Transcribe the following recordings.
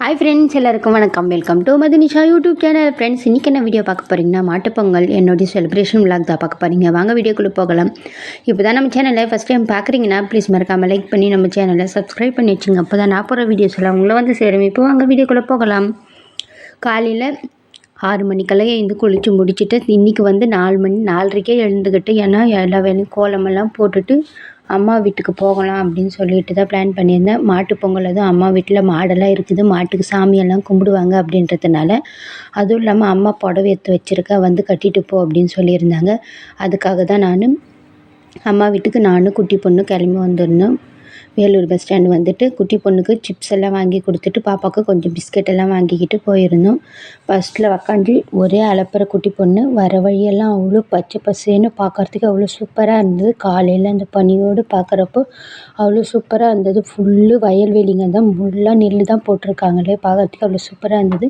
Hi friends எல்லாருக்கும் வணக்கம். Welcome to Madhunisha YouTube channel friends இன்றைக்கி என்ன வீடியோ பார்க்க போகிறீங்கன்னா மாட்டுப்பொங்கல் என்னுடைய செலிப்ரேஷன் விளாக் தான் பார்க்க போகிறீங்க வாங்க வீடியோக்குள்ளே போகலாம். இப்போ தான் நம்ம சேனலை ஃபஸ்ட் டைம் பார்க்குறீங்கன்னா ப்ளீஸ் மறக்காமல் லைக் பண்ணி நம்ம சேனலை சப்ஸ்கிரைப் பண்ணி வச்சுங்க. அப்போ தான் நான் போகிற வீடியோஸ் எல்லாம் உங்களை வந்து சேரும். இப்போ வாங்க வீடியோக்குள்ளே போகலாம். காலையில் ஆறு மணிக்கெல்லாம் எழுந்து குளித்து முடிச்சுட்டு இன்றைக்கி வந்து நாலு மணி நாலரைக்கே எழுந்துக்கிட்டு ஏன்னா எல்லா வேலையும் கோலமெல்லாம் போட்டுட்டு அம்மா வீட்டுக்கு போகலாம் அப்படின்னு சொல்லிட்டு தான் பிளான் பண்ணியிருந்தேன். மாட்டுப் பொங்கல் அதுவும் அம்மா வீட்டில் மாடெல்லாம் இருக்குது. மாட்டுக்கு சாமியெல்லாம் கும்பிடுவாங்க அப்படின்றதுனால அதுவும் இல்லாமல் அம்மா புடவை எடுத்து வச்சுருக்க வந்து கட்டிட்டு போ அப்படின்னு சொல்லியிருந்தாங்க. அதுக்காக தான் நான் அம்மா வீட்டுக்கு நானும் குட்டி பொண்ணு கிளம்பி வந்திருந்தோம் வேலூர் பஸ் ஸ்டாண்ட் வந்துட்டு குட்டி பொண்ணுக்கு சிப்ஸ் எல்லாம் வாங்கி கொடுத்துட்டு பாப்பாவுக்கு கொஞ்சம் பிஸ்கெட் எல்லாம் வாங்கிக்கிட்டு போயிருந்தோம். பஸ்ஸில் உக்காந்து ஒரே அலப்பற குட்டி பொண்ணு வர வழியெல்லாம் அவ்வளோ பச்சை பசேன்னு பார்க்கறதுக்கு அவ்வளோ சூப்பராக இருந்தது. காலையில் அந்த பனியோடு பார்க்குறப்போ அவ்வளோ சூப்பராக இருந்தது. ஃபுல்லு வயல்வெளிங்க தான் ஃபுல்லாக நெல் தான் போட்டிருக்காங்களே பார்க்கறதுக்கு அவ்வளோ சூப்பராக இருந்தது.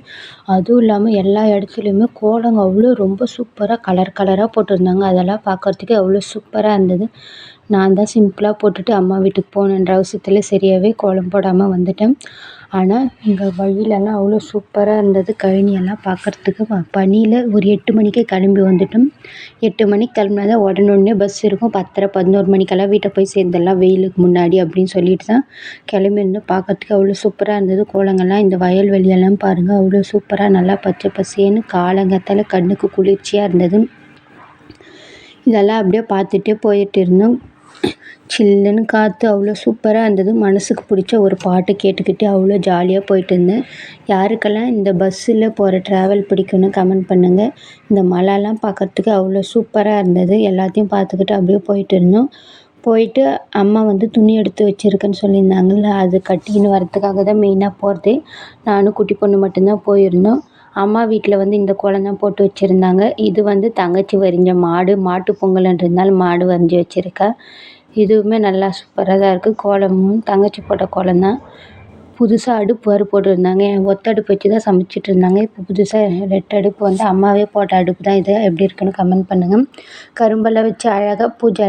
அதுவும் இல்லாமல் எல்லா இடத்துலையுமே கோலங்க அவ்வளோ ரொம்ப சூப்பராக கலர் கலராக போட்டிருந்தாங்க. அதெல்லாம் பார்க்கறதுக்கு அவ்வளோ சூப்பராக இருந்தது. நான் தான் சிம்பிளாக போட்டுட்டு அம்மா வீட்டுக்கு போனேன்ற அவசரத்தில் சரியாகவே கோலம் போடாமல் வந்துட்டேன். ஆனால் இங்கே வழியிலலாம் அவ்வளோ சூப்பராக இருந்தது. கழனியெல்லாம் பார்க்கறதுக்கு பனியில் ஒரு எட்டு மணிக்கே கிளம்பி வந்துட்டோம். எட்டு மணிக்கு கிளம்புனா தான் உடனே பஸ் இருக்கும். பத்தரை பதினோரு மணிக்கெல்லாம் வீட்டை போய் சேர்ந்துடலாம். வெயிலுக்கு முன்னாடி அப்படின்னு சொல்லிட்டு தான் கிளம்பியிருந்தோம் பார்க்கறதுக்கு அவ்வளோ சூப்பராக இருந்தது. கோலங்கள்லாம் இந்த வயல்வெளியெல்லாம் பாருங்கள் அவ்வளோ சூப்பராக நல்லா பச்சை பசேன்னு காலங்காத்தால கண்ணுக்கு குளிர்ச்சியாக இருந்தது. இதெல்லாம் அப்படியே பார்த்துட்டே போயிட்டு இருந்தோம். சில்லுன்னு காற்று அவ்வளோ சூப்பராக இருந்தது. மனதுக்கு பிடிச்ச ஒரு பாட்டு கேட்டுக்கிட்டு அவ்வளோ ஜாலியாக போயிட்டு இருந்தேன். யாருக்கெல்லாம் இந்த பஸ்ஸில் போகிற ட்ராவல் பிடிக்கும்னு கமெண்ட் பண்ணுங்கள் இந்த மலைலாம் பார்க்கறதுக்கு அவ்வளோ சூப்பராக இருந்தது. எல்லாத்தையும் பார்த்துக்கிட்டு அப்படியே போயிட்டு இருந்தோம். போயிட்டு அம்மா வந்து துணி எடுத்து வச்சுருக்கேன்னு சொல்லியிருந்தாங்கல்ல அது கட்டிக்கின்னு வரத்துக்காக தான் மெயினாக போகிறதே. நானும் குட்டி பொண்ணு மட்டும்தான் போயிருந்தோம். அம்மா வீட்டில் வந்து இந்த கோலம் தான் போட்டு வச்சுருந்தாங்க. இது வந்து தங்கச்சி வரைஞ்ச மாடு மாட்டு பொங்கல்ன்றதுனால மாடு வரைஞ்சி வச்சுருக்கேன் இதுவுமே நல்லா சூப்பராக தான் இருக்குது கோலமும் தங்கச்சி போட்ட கோலம் தான். புதுசாக அடுப்பு வேறு போட்டிருந்தாங்க. ஒத்த அடுப்பு வச்சு தான் சமைச்சிட்டு இருந்தாங்க. இப்போ புதுசாக ரெட்டு அடுப்பு வந்து அம்மாவே போட்ட அடுப்பு தான் இது. எப்படி இருக்குன்னு கமெண்ட் பண்ணுங்கள் கரும்பெல்லாம் வச்சு அழகாக பூஜை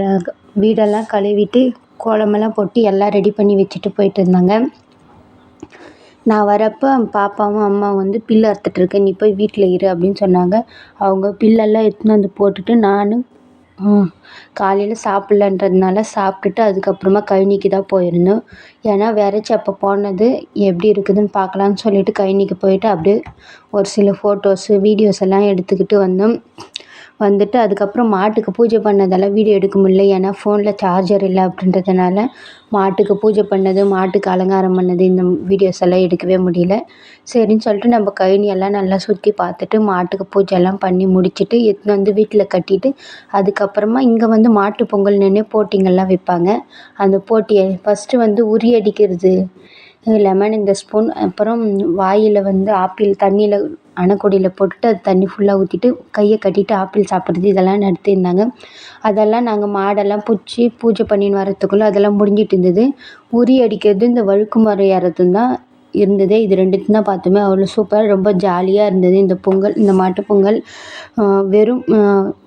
வீடெல்லாம் கழுவிட்டு கோலமெல்லாம் போட்டு எல்லாம் ரெடி பண்ணி வச்சுட்டு போயிட்டு இருந்தாங்க. நான் வரப்போ பாப்பாவும் அம்மாவும் வந்து பில்லு அறுத்துட்ருக்கேன் நீ போய் வீட்டில் இரு அப்படின்னு சொன்னாங்க. அவங்க பில்லெல்லாம் எடுத்துன்னு வந்து போட்டுட்டு நானும் காலையில் சாப்பிட்லன்றதுனால சாப்பிட்டுட்டு அதுக்கப்புறமா கழனிக்கு தான் போயிருந்தோம். ஏன்னா விரைச்சி அப்போ போனது எப்படி இருக்குதுன்னு பார்க்கலான்னு சொல்லிட்டு கழனிக்கு போயிட்டு அப்படியே ஒரு சில ஃபோட்டோஸு வீடியோஸ் எல்லாம் எடுத்துக்கிட்டு வந்தோம். வந்துட்டு அதுக்கப்புறம் மாட்டுக்கு பூஜை பண்ணதெல்லாம் வீடியோ எடுக்க முடியல. ஏன்னா ஃபோனில் சார்ஜர் இல்லை அப்படின்றதுனால மாட்டுக்கு பூஜை பண்ணது மாட்டுக்கு அலங்காரம் பண்ணது இந்த வீடியோஸ் எல்லாம் எடுக்கவே முடியல. சரின்னு சொல்லிட்டு நம்ம கழனியெல்லாம் நல்லா சுற்றி பார்த்துட்டு மாட்டுக்கு பூஜை எல்லாம் பண்ணி முடிச்சுட்டு எடுத்துன்னு வந்து வீட்டில் கட்டிட்டு அதுக்கப்புறமா இங்கே வந்து மாட்டு பொங்கல் நின்று போட்டிங்கெல்லாம் வைப்பாங்க. அந்த போட்டியை ஃபஸ்ட்டு வந்து உரி அடிக்கிறது லெமன் இந்த ஸ்பூன் அப்புறம் வாயில் வந்து ஆப்பிள் தண்ணியில் அணைக்கொடியில் போட்டுட்டு அது தண்ணி ஃபுல்லாக ஊற்றிட்டு கையை கட்டிட்டு ஆப்பிள் சாப்பிட்றது இதெல்லாம் நடத்தியிருந்தாங்க. அதெல்லாம் நாங்கள் மாடெல்லாம் பிடிச்சி பூஜை பண்ணின்னு வரத்துக்குள்ளே அதெல்லாம் முடிஞ்சிட்டு இருந்தது. உரி அடிக்கிறது இந்த வழுக்கு மரம் ஏறுறதும் தான் இருந்தது. இது ரெண்டுத்தையும் தான் பார்த்தோமே. அவ்வளோ சூப்பராக ரொம்ப ஜாலியாக இருந்தது. இந்த பொங்கல் இந்த மாட்டுப்பொங்கல் வெறும்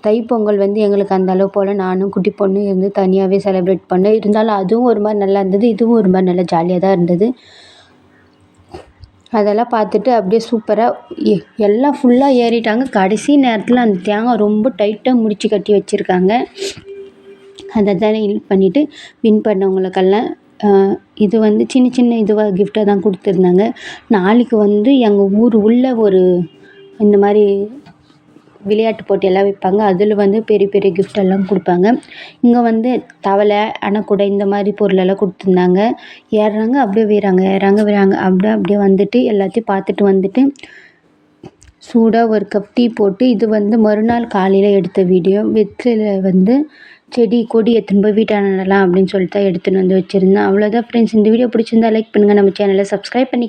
தைப்பொங்கல் வந்து எங்களுக்கு அந்த அளவு போல் நானும் குட்டி பொண்ணு இருந்து தனியாகவே செலிப்ரேட் பண்ணேன். இருந்தாலும் அதுவும் ஒரு மாதிரி நல்லா இருந்தது. இதுவும் ஒரு மாதிரி நல்லா ஜாலியாக தான் இருந்தது. அதெல்லாம் பார்த்துட்டு அப்படியே சூப்பராக எல்லாம் ஃபுல்லாக ஏறிட்டாங்க. கடைசி நேரத்தில் அந்த தேங்காய் ரொம்ப டைட்டாக முடிச்சு கட்டி வச்சுருக்காங்க. அதை தான் ஹெல்ப் பண்ணிவிட்டு வின் பண்ணவங்களுக்கெல்லாம் இது வந்து சின்ன சின்ன இதுவாக கிஃப்ட்டாக தான் கொடுத்துருந்தாங்க. நாளைக்கு வந்து எங்கள் ஊர் உள்ள ஒரு இந்த மாதிரி விளையாட்டு போட்டியெல்லாம் வைப்பாங்க. அதில் வந்து பெரிய பெரிய கிஃப்ட் எல்லாம் கொடுப்பாங்க. இங்கே வந்து தவளை அணைக்குடை இந்த மாதிரி பொருளெல்லாம் கொடுத்துருந்தாங்க. ஏறுறாங்க அப்படியே வீறாங்க ஏறுறாங்க வீறாங்க அப்படியே அப்படியே வந்துட்டு எல்லாத்தையும் பார்த்துட்டு வந்துட்டு சூடாக ஒரு கப் டீ போட்டு இது வந்து மறுநாள் காலையில் எடுத்த வீடியோ வெற்றில வந்து செடி கொடி எடுத்துன்னு போய் வீட்டை நடலாம் அப்படின்னு சொல்லிட்டு தான் எடுத்துன்னு வந்து வச்சுருந்தேன். அவ்வளோதான் ஃப்ரெண்ட்ஸ் இந்த வீடியோ பிடிச்சிருந்தா லைக் பண்ணுங்கள் நம்ம சேனலை சப்ஸ்கிரைப் பண்ணி